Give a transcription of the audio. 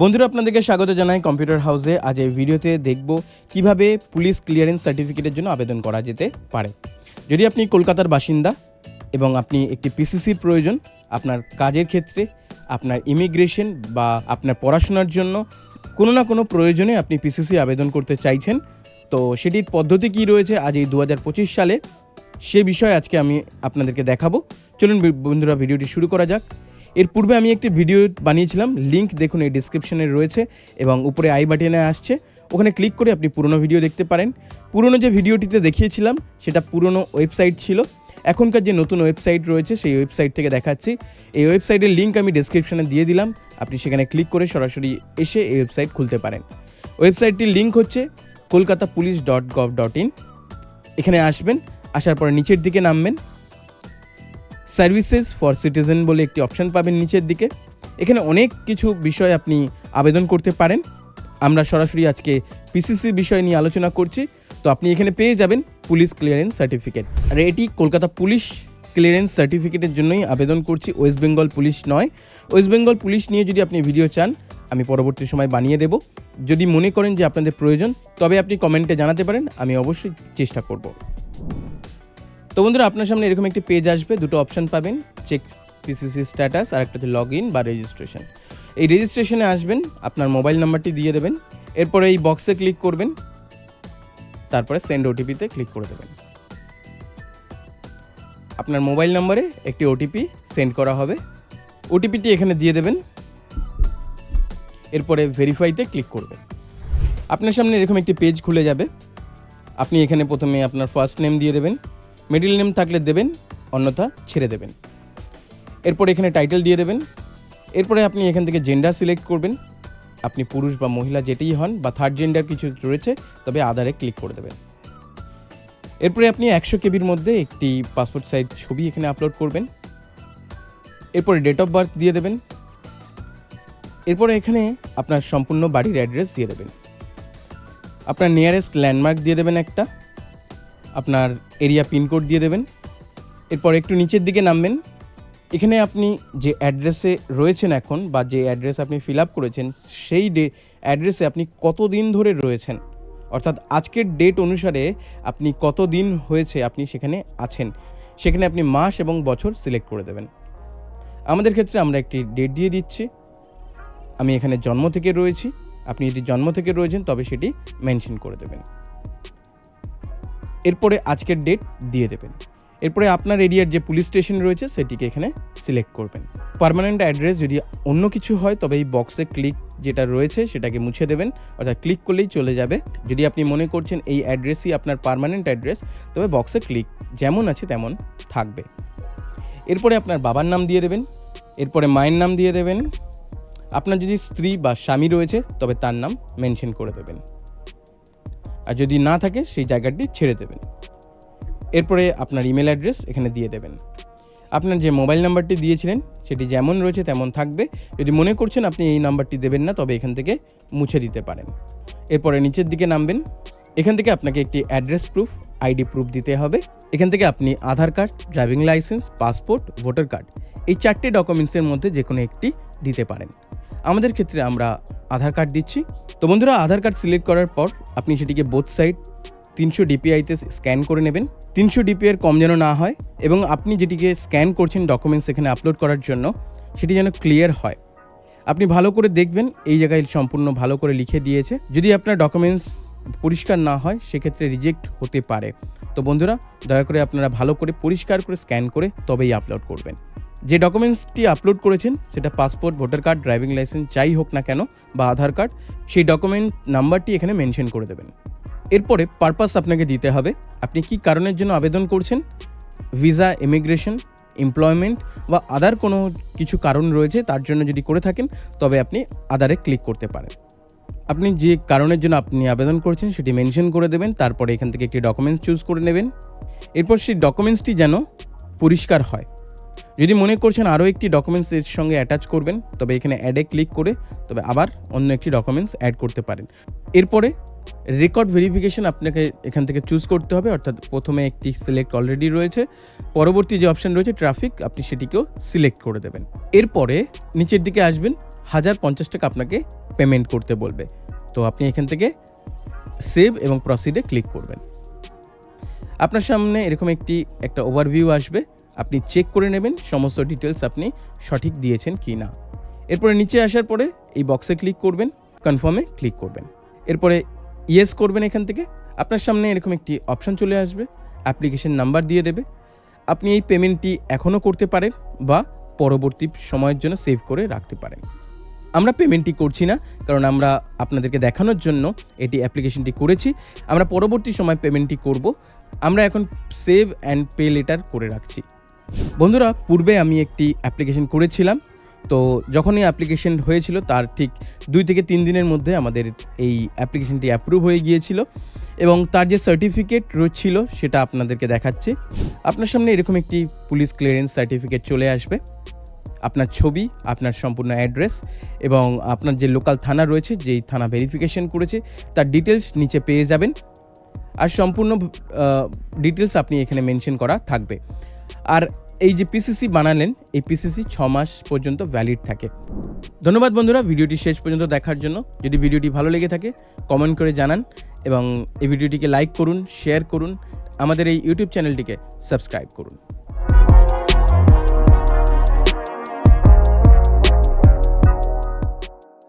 বন্ধুরা, আপনাদেরকে স্বাগত জানাই কম্পিউটার হাউসে আজ এই ভিডিওতে দেখব কীভাবে পুলিশ ক্লিয়ারেন্স সার্টিফিকেটের জন্য আবেদন করা যেতে পারে। যদি আপনি কলকাতার বাসিন্দা এবং আপনি একটি পিসিসির প্রয়োজন, আপনার কাজের ক্ষেত্রে, আপনার ইমিগ্রেশন বা আপনার পড়াশোনার জন্য কোনো না কোনো প্রয়োজনে আপনি পিসিসি আবেদন করতে চাইছেন, তো সেটির পদ্ধতি কী রয়েছে আজ এই দু হাজার পঁচিশ সালে, সে বিষয়ে আজকে আমি আপনাদেরকে দেখাবো। চলুন বন্ধুরা, ভিডিওটি শুরু করা যাক। এর পূর্বে আমি একটি ভিডিও বানিয়েছিলাম লিঙ্ক দেখুন এই ডিসক্রিপশনে রয়েছে এবং উপরে আই বাটনে আসছে। ওখানে ক্লিক করে আপনি পুরনো ভিডিও দেখতে পারেন। পুরনো যে ভিডিওটিতে দেখিয়েছিলাম, সেটা পুরনো ওয়েবসাইট ছিল। এখনকার যে নতুন ওয়েবসাইট রয়েছে, সেই ওয়েবসাইট থেকে দেখাচ্ছি। এই ওয়েবসাইটের লিঙ্ক আমি ডিসক্রিপশনে দিয়ে দিলাম। আপনি সেখানে ক্লিক করে সরাসরি এসে এই ওয়েবসাইট খুলতে পারেন। ওয়েবসাইটটির লিঙ্ক হচ্ছে Kolkata police dot gov dot in এখানে আসবেন, আসার পরে নিচের দিকে নামবেন। সার্ভিসেস ফর সিটিজেন বলে একটি অপশন পাবেন নিচের দিকে। এখানে অনেক কিছু বিষয় আপনি আবেদন করতে পারেন। আমরা সরাসরি আজকে পিসিসি বিষয় নিয়ে আলোচনা করছি। তো আপনি এখানে পেয়ে যাবেন পুলিশ ক্লিয়ারেন্স সার্টিফিকেট। আর এটি কলকাতা পুলিশ ক্লিয়ারেন্স সার্টিফিকেটের জন্যই আবেদন করছি। ওয়েস্ট বেঙ্গল পুলিশ নয়। ওয়েস্ট বেঙ্গল পুলিশ নিয়ে যদি আপনি ভিডিও চান, আমি পরবর্তী সময় বানিয়ে দেব। যদি মনে করেন যে আপনাদের প্রয়োজন, তবে আপনি কমেন্টে জানাতে পারেন, আমি অবশ্যই চেষ্টা করব। তো বন্ধুরা, আপনার সামনে এরকম একটি পেজ আসবে, দুটো অপশান পাবেন চেক পিসিসি স্ট্যাটাস আর একটা হচ্ছে লগ ইন বা রেজিস্ট্রেশন এই রেজিস্ট্রেশনে আসবেন, আপনার মোবাইল নাম্বারটি দিয়ে দেবেন, এরপরে এই বক্সে ক্লিক করবেন, তারপরে সেন্ড ওটিপিতে ক্লিক করে দেবেন। আপনার মোবাইল নম্বরে একটি ওটিপি সেন্ড করা হবে ওটিপিটি এখানে দিয়ে দেবেন, এরপরে ভেরিফাইতে ক্লিক করবেন। আপনার সামনে এরকম একটি পেজ খুলে যাবে, আপনি এখানে প্রথমে আপনার ফার্স্ট নেম দিয়ে দেবেন মিডিল নেম থাকলে দেবেন, অন্যথা ছেড়ে দেবেন। এরপর এখানে টাইটেল দিয়ে দেবেন। এরপরে আপনি এখান থেকে জেন্ডার সিলেক্ট করবেন। আপনি পুরুষ বা মহিলা যেতেই হন বা থার্ড জেন্ডার কিছু রয়েছে, তবে আধারে ক্লিক করে দেবেন। এরপরে আপনি একশো কেবির মধ্যে একটি পাসপোর্ট সাইজ ছবি এখানে আপলোড করবেন। এরপরে ডেট অফ বার্থ দিয়ে দেবেন। এরপরে এখানে আপনার সম্পূর্ণ বাড়ির অ্যাড্রেস দিয়ে দেবেন। আপনার নিয়ারেস্ট ল্যান্ডমার্ক দিয়ে দেবেন একটা। আপনার এরিয়া পিনকোড দিয়ে দেবেন। এরপর একটু নিচের দিকে নামবেন। এখানে আপনি যে অ্যাড্রেসে রয়েছেন এখন বা যে অ্যাড্রেস আপনি ফিল আপ করেছেন, সেই ডে অ্যাড্রেসে আপনি কতদিন ধরে রয়েছেন? অর্থাৎ আজকের ডেট অনুসারে আপনি কতদিন হয়েছে আপনি সেখানে আছেন? সেখানে আপনি মাস এবং বছর সিলেক্ট করে দেবেন। আমাদের ক্ষেত্রে আমরা একটি ডেট দিয়ে দিচ্ছি। আমি এখানে জন্ম থেকে রয়েছি। আপনি যদি জন্ম থেকে রয়েছেন, তবে সেটি মেনশন করে দেবেন। এরপরে আজকের ডেট দিয়ে দেবেন। এরপরে আপনার এরিয়ার যে পুলিশ স্টেশন রয়েছে, সেটিকে এখানে সিলেক্ট করবেন। পার্মানেন্ট অ্যাড্রেস যদি অন্য কিছু হয়, তবে এই বক্সে ক্লিক যেটা রয়েছে, সেটাকে মুছে দেবেন। অর্থাৎ ক্লিক করলেই চলে যাবে। যদি আপনি মনে করছেন এই অ্যাড্রেসই আপনার পারমানেন্ট অ্যাড্রেস তবে বক্সে ক্লিক যেমন আছে তেমন থাকবে। এরপরে আপনার বাবার নাম দিয়ে দেবেন। এরপরে মায়ের নাম দিয়ে দেবেন। আপনার যদি স্ত্রী বা স্বামী রয়েছে, তবে তার নাম মেনশন করে দেবেন। আর যদি না থাকে, সেই জায়গাটি ছেড়ে দেবেন। এরপরে আপনার ইমেল অ্যাড্রেস এখানে দিয়ে দেবেন। আপনার যে মোবাইল নাম্বারটি দিয়েছিলেন, সেটি যেমন রয়েছে তেমন থাকবে। যদি মনে করছেন আপনি এই নাম্বারটি দেবেন না, তবে এখান থেকে মুছে দিতে পারেন। এরপরে নিচের দিকে নামবেন। এখান থেকে আপনাকে একটি অ্যাড্রেস প্রুফ, আইডি প্রুফ দিতে হবে। এখান থেকে আপনি Aadhaar card, driving licence, passport, voter card এই চারটে ডকুমেন্টসের মধ্যে যে কোনো একটি দিতে পারেন। আমাদের ক্ষেত্রে আমরা আধার কার্ড দিচ্ছি। তো বন্ধুরা, আধার কার্ড সিলেক্ট করার পর আপনি সেটিকে বোথ সাইড তিনশো ডিপিআইতে স্ক্যান করে নেবেন। তিনশো ডিপিআর কম যেন না হয় এবং আপনি যেটিকে স্ক্যান করছেন ডকুমেন্টস এখানে আপলোড করার জন্য, সেটি যেন ক্লিয়ার হয়। আপনি ভালো করে দেখবেন, এই জায়গায় সম্পূর্ণ ভালো করে লিখে দিয়েছে। যদি আপনার ডকুমেন্টস পরিষ্কার না হয়, সেক্ষেত্রে রিজেক্ট হতে পারে। তো বন্ধুরা, দয়া করে আপনারা ভালো করে পরিষ্কার করে স্ক্যান করে তবেই আপলোড করবেন। যে ডকুমেন্টসটি আপলোড করেছেন, সেটা passport voter card driving licence যাই হোক না কেন, বা আধার কার্ড সেই ডকুমেন্ট নাম্বারটি এখানে মেনশন করে দেবেন। এরপরে পারপাস আপনাকে দিতে হবে, আপনি কি কারণের জন্য আবেদন করছেন? ভিসা ইমিগ্রেশন এমপ্লয়মেন্ট বা আদার কোনো কিছু কারণ রয়েছে, তার জন্য যদি করে থাকেন, তবে আপনি আদারে ক্লিক করতে পারেন। আপনি যে কারণের জন্য আপনি আবেদন করছেন, সেটি মেনশন করে দেবেন, তারপরে এখান থেকে একটি ডকুমেন্টস চুজ করে নেবেন। এরপর সেই ডকুমেন্টসটি যেন পরিষ্কার হয়। যদি মনে করছেন আরও একটি ডকুমেন্টস এর সঙ্গে অ্যাটাচ করবেন, তবে এখানে অ্যাডে ক্লিক করে, তবে আবার অন্য একটি ডকুমেন্টস অ্যাড করতে পারেন। এরপরে রেকর্ড ভেরিফিকেশন আপনাকে এখান থেকে চুজ করতে হবে, অর্থাৎ প্রথমে একটি সিলেক্ট অলরেডি রয়েছে, পরবর্তী যে অপশন রয়েছে ট্রাফিক আপনি সেটিকেও সিলেক্ট করে দেবেন। এরপরে নিচের দিকে আসবেন, হাজার পঞ্চাশ টাকা আপনাকে পেমেন্ট করতে বলবে। তো আপনি এখান থেকে সেভ এবং প্রসিডে ক্লিক করবেন। আপনার সামনে এরকম একটি, একটা ওভারভিউ আসবে। আপনি চেক করে নেবেন সমস্ত ডিটেলস আপনি সঠিক দিয়েছেন কি না। এরপরে নিচে আসার পরে এই বক্সে ক্লিক করবেন কনফার্মে ক্লিক করবেন। এরপরে ইয়েস করবেন এখান থেকে, আপনার সামনে এরকম একটি অপশান চলে আসবে অ্যাপ্লিকেশন নাম্বার দিয়ে দেবে। আপনি এই পেমেন্টটি এখনও করতে পারেন বা পরবর্তী সময়ের জন্য সেভ করে রাখতে পারেন। আমরা পেমেন্টটি করছি না, কারণ আমরা আপনাদেরকে দেখানোর জন্য এটি অ্যাপ্লিকেশনটি করেছি। আমরা পরবর্তী সময় পেমেন্টটি করব। আমরা এখন সেভ অ্যান্ড পে লেটার করে রাখছি। বন্ধুরা, পূর্বে আমি একটি অ্যাপ্লিকেশন করেছিলাম। তো যখনই অ্যাপ্লিকেশন হয়েছিল, তার ঠিক দুই থেকে তিন দিনের মধ্যে আমাদের এই অ্যাপ্লিকেশনটি অ্যাপ্রুভ হয়ে গিয়েছিল এবং তার যে সার্টিফিকেট রয়েছিল, সেটা আপনাদেরকে দেখাচ্ছে। আপনার সামনে এরকম একটি পুলিশ ক্লিয়ারেন্স সার্টিফিকেট চলে আসবে। আপনার ছবি, আপনার সম্পূর্ণ অ্যাড্রেস এবং আপনার যে লোকাল থানা রয়েছে, যেই থানা ভেরিফিকেশন করেছে, তার ডিটেলস নিচে পেয়ে যাবেন। আর সম্পূর্ণ ডিটেলস আপনি এখানে মেনশন করা থাকবে। আর এই যে পিসিসি বানালেন, এই পিসিসি ছ মাস পর্যন্ত ভ্যালিড থাকে। ধন্যবাদ বন্ধুরা, ভিডিওটি শেষ পর্যন্ত দেখার জন্য। যদি ভিডিওটি ভালো লেগে থাকে কমেন্ট করে জানান এবং এই ভিডিওটিকে লাইক করুন শেয়ার করুন। আমাদের এই ইউটিউব চ্যানেলটিকে সাবস্ক্রাইব করুন।